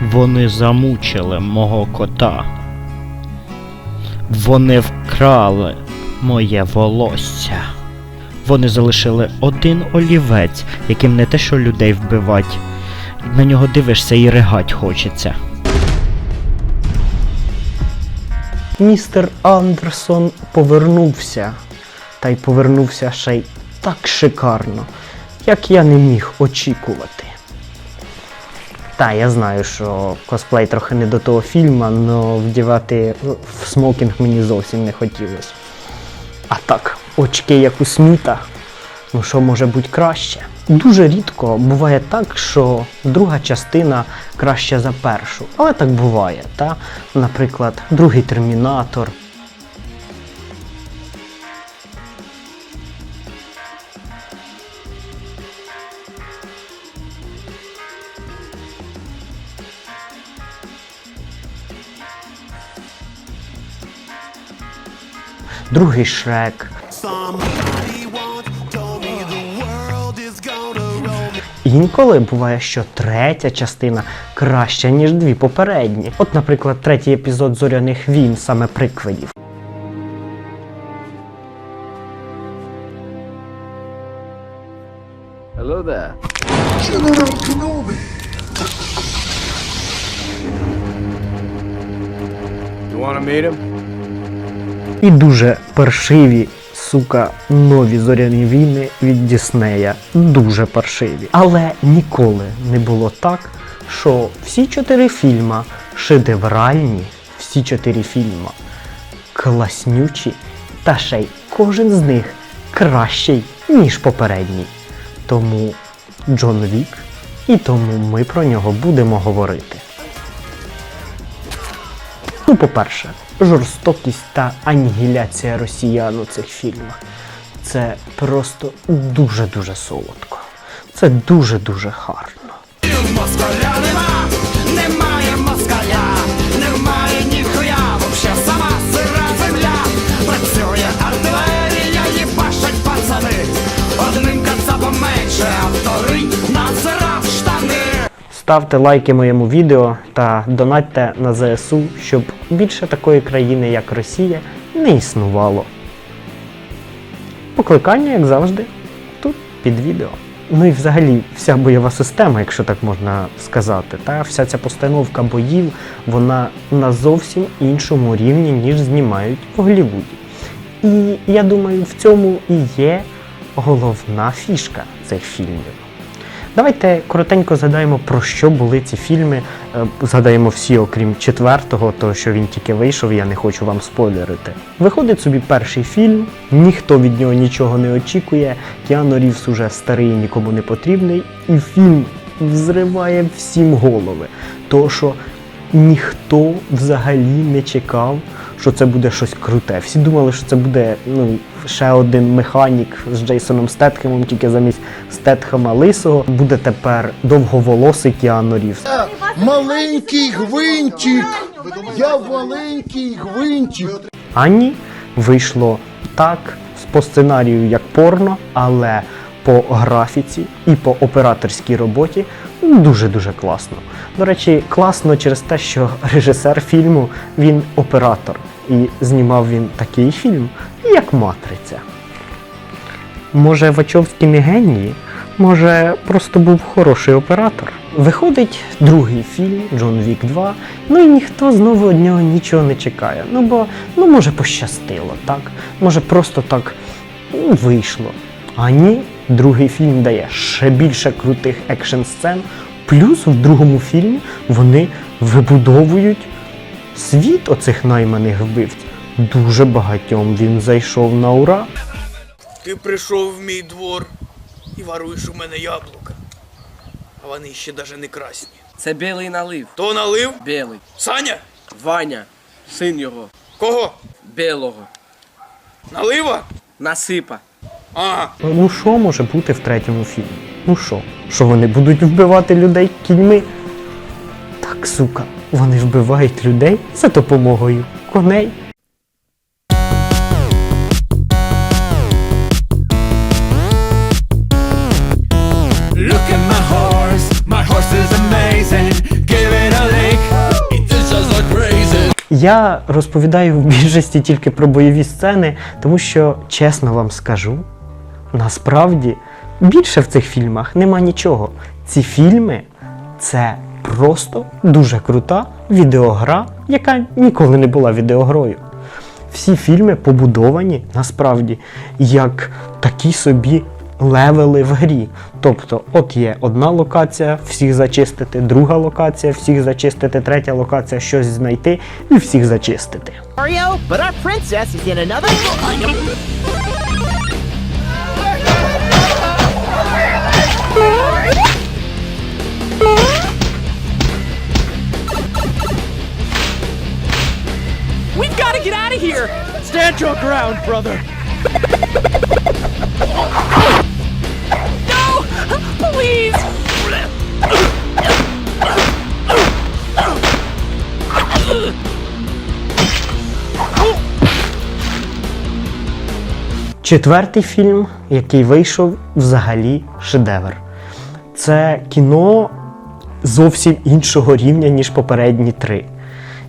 Вони замучили мого кота. Вони вкрали моє волосся. Вони залишили один олівець, яким не те, що людей вбивать. На нього дивишся і ригать хочеться. Містер Андерсон повернувся. Та й повернувся ще й так шикарно, як я не міг очікувати. Та, я знаю, що косплей трохи не до того фільму, але вдівати в смокінг мені зовсім не хотілося. А так, очки як у Сміта, ну що може бути краще? Дуже рідко буває так, що друга частина краща за першу. Але так буває, та? Наприклад, другий термінатор. Roll me. І інколи буває, що третя частина краща, ніж дві попередні. От, наприклад, третій епізод зоряних війн, саме приквелів. Hello there. You wanna meet him? І дуже паршиві, сука, нові зоряні війни від Діснея. Дуже паршиві. Але ніколи не було так, що всі чотири фільма шедевральні, всі чотири фільма класнючі, та ще й кожен з них кращий, ніж попередній. Тому Джон Вік, і тому ми про нього будемо говорити. Ну, по-перше, жорстокість та анігіляція росіян у цих фільмах. Це просто дуже-дуже солодко. Це дуже-дуже гарно. Ставте лайки моєму відео та донатьте на ЗСУ, щоб більше такої країни, як Росія, не існувало. Покликання, як завжди, тут під відео. Ну і взагалі вся бойова система, якщо так можна сказати, та вся ця постановка боїв, вона на зовсім іншому рівні, ніж знімають в Голлівуді. І я думаю, в цьому і є головна фішка цих фільмів. Давайте коротенько згадаємо, про що були ці фільми. Е, Згадаємо всі, окрім четвертого, того що він тільки вийшов, я не хочу вам спойлерити. Виходить собі перший фільм, ніхто від нього нічого не очікує. Кіану Рівс уже старий, нікому не потрібний, і фільм взриває всім голови. То що ніхто взагалі не чекав, що це буде щось круте. Всі думали, що це буде ну, ще один механік з Джейсоном Стетхемом, тільки замість Стетхема лисого буде тепер довговолосий Кіану Рівс. Маленький гвинтик. Я маленький гвинтик. А ні, вийшло так, по сценарію як порно, але по графіці і по операторській роботі дуже-дуже класно. До речі, класно через те, що режисер фільму він оператор. І знімав він такий фільм, як Матриця. Може, Вачовські не генії, може, просто був хороший оператор. Виходить другий фільм Джон Вік 2, ну і ніхто знову від нього нічого не чекає. Ну бо ну може пощастило, так? Може просто так ну, вийшло. А ні, другий фільм дає ще більше крутих екшн сцен. Плюс в другому фільмі вони вибудовують світ оцих найманих вбивць. Дуже багатьом він зайшов на ура. Ти прийшов в мій двор і воруєш у мене яблука. А вони ще даже не красні. Це білий налив. То налив? Білий. Саня? Ваня, син його, Кого? білого. Налива? Насипа. А, Ну що може бути в третьому фільмі? Ну що? Що вони будуть вбивати людей кіньми? Так, сука, вони вбивають людей за допомогою коней. Look at my horse, my horse is amazing. Give it a Я розповідаю в більшості тільки про бойові сцени, тому що, чесно вам скажу, насправді більше в цих фільмах нема нічого. Ці фільми це просто дуже крута відеогра, яка ніколи не була відеогрою. Всі фільми побудовані насправді як такі собі левели в грі. Тобто, от є одна локація, всіх зачистити, друга локація, всіх зачистити, третя локація, щось знайти і всіх зачистити. Mario, but our princess is in another. Your ground, brother! No! Please! Четвертий фільм, який вийшов, взагалі шедевр. Це кіно зовсім іншого рівня, ніж попередні три.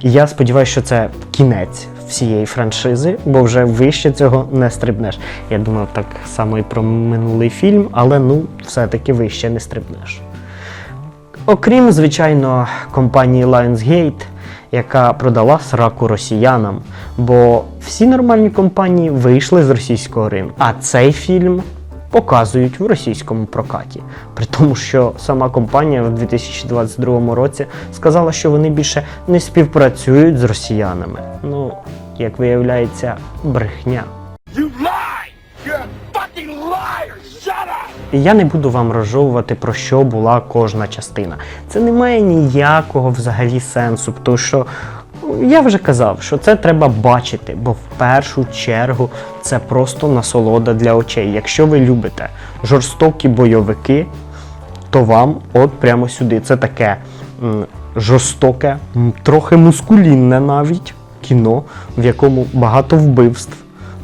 І я сподіваюся, що це кінець всієї франшизи, бо вже вище цього не стрибнеш. Я думав так само і про минулий фільм, але ну, все-таки вище не стрибнеш. Окрім, звичайно, компанії Lionsgate, яка продала сраку росіянам, бо всі нормальні компанії вийшли з російського ринку. А цей фільм показують в російському прокаті. При тому, що сама компанія в 2022 році сказала, що вони більше не співпрацюють з росіянами. Ну, як виявляється, брехня. І я не буду вам розжовувати про що була кожна частина. Це не має ніякого взагалі сенсу, тому що я вже казав, що це треба бачити, бо в першу чергу це просто насолода для очей. Якщо ви любите жорстокі бойовики, то вам от прямо сюди. Це таке м, жорстоке, трохи мускулінне навіть кіно, в якому багато вбивств,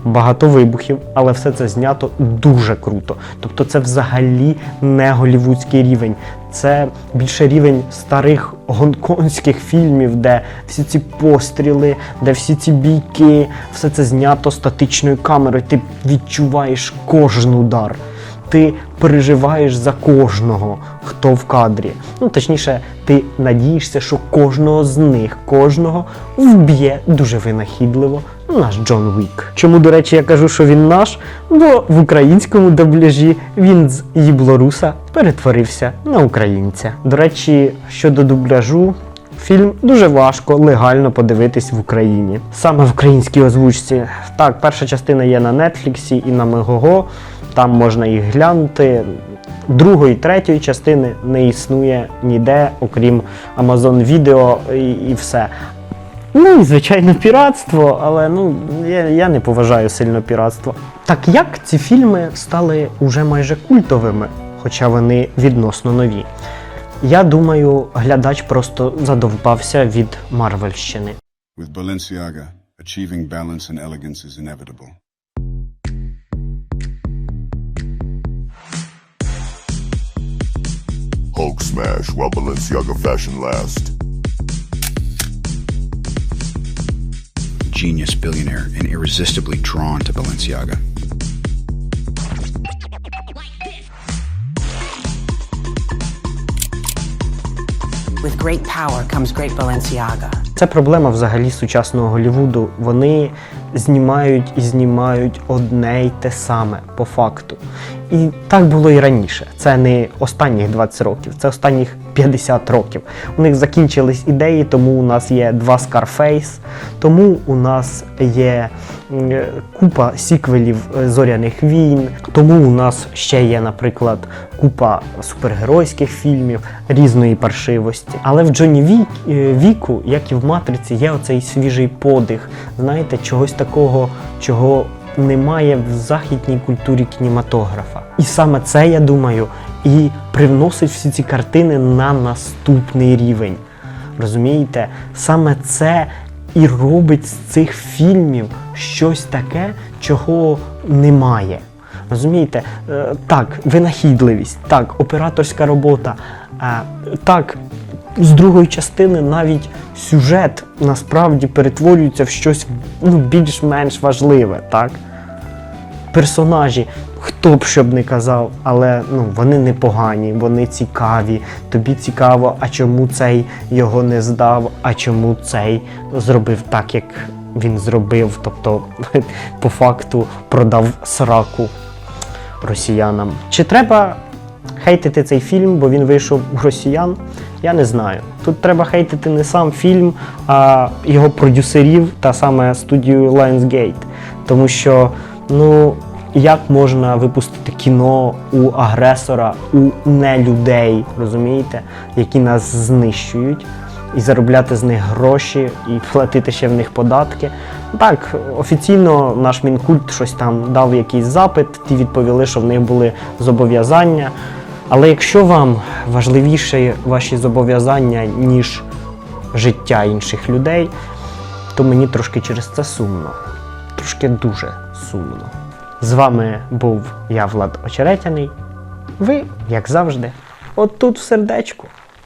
багато вибухів, але все це знято дуже круто. Тобто це взагалі не голівудський рівень. Це більше рівень старих гонконгських фільмів, де всі ці постріли, де всі ці бійки, все це знято статичною камерою. Ти відчуваєш кожен удар ти переживаєш за кожного, хто в кадрі. Ну, точніше, ти надієшся, що кожного з них, кожного вб'є дуже винахідливо наш Джон Вік. Чому, до речі, я кажу, що він наш? Бо в українському дубляжі він з їблоруса перетворився на українця. До речі, щодо дубляжу. Фільм дуже важко легально подивитись в Україні. Саме в українській озвучці. Так, перша частина є на Нетфліксі і на Мегого. Там можна їх глянути. Другої, третьої частини не існує ніде, окрім Amazon Video і, і все. Ну і звичайно піратство, але ну я, я не поважаю сильно піратство. Так як ці фільми стали уже майже культовими, хоча вони відносно нові? Я думаю, глядач просто задовбався від Марвельщини. With Balenciaga, achieving balance and elegance is inevitable. Hulk smash while Balenciaga fashion last. Genius billionaire and irresistibly drawn to Balenciaga. With great power comes great Balenciaga. Це проблема взагалі сучасного Голлівуду. Вони знімають і знімають одне й те саме по факту. І так було і раніше. Це не останніх 20 років, це останніх 50 років. У них закінчились ідеї, тому у нас є два Scarface, тому у нас є е, купа сіквелів е, зоряних війн, тому у нас ще є, наприклад, купа супергеройських фільмів різної паршивості. Але в Джоні Вік, е, Віку, як і в Матриці, є оцей свіжий подих, знаєте, чогось такого, чого немає в західній культурі кінематографа. І саме це, я думаю, і привносить всі ці картини на наступний рівень. Розумієте? Саме це і робить з цих фільмів щось таке, чого немає. Розумієте? Е, Так, винахідливість, так, операторська робота, е, так, з другої частини навіть сюжет насправді перетворюється в щось ну, більш-менш важливе, так? Персонажі, хто б що б не казав, але ну, вони непогані, вони цікаві. Тобі цікаво, а чому цей його не здав, а чому цей зробив так, як він зробив. Тобто, по факту продав сраку росіянам. Чи треба хейтити цей фільм, бо він вийшов у росіян? Я не знаю. Тут треба хейтити не сам фільм, а його продюсерів та саме студію Lionsgate. Тому що, ну, як можна випустити кіно у агресора, у нелюдей, розумієте, які нас знищують, і заробляти з них гроші, і платити ще в них податки. Так, офіційно наш мінкульт щось там дав якийсь запит, ті відповіли, що в них були зобов'язання. Але якщо вам важливіше ваші зобов'язання, ніж життя інших людей, то мені трошки через це сумно. Трошки дуже сумно. З вами був я, Влад Очеретяний. Ви, як завжди, отут в сердечку.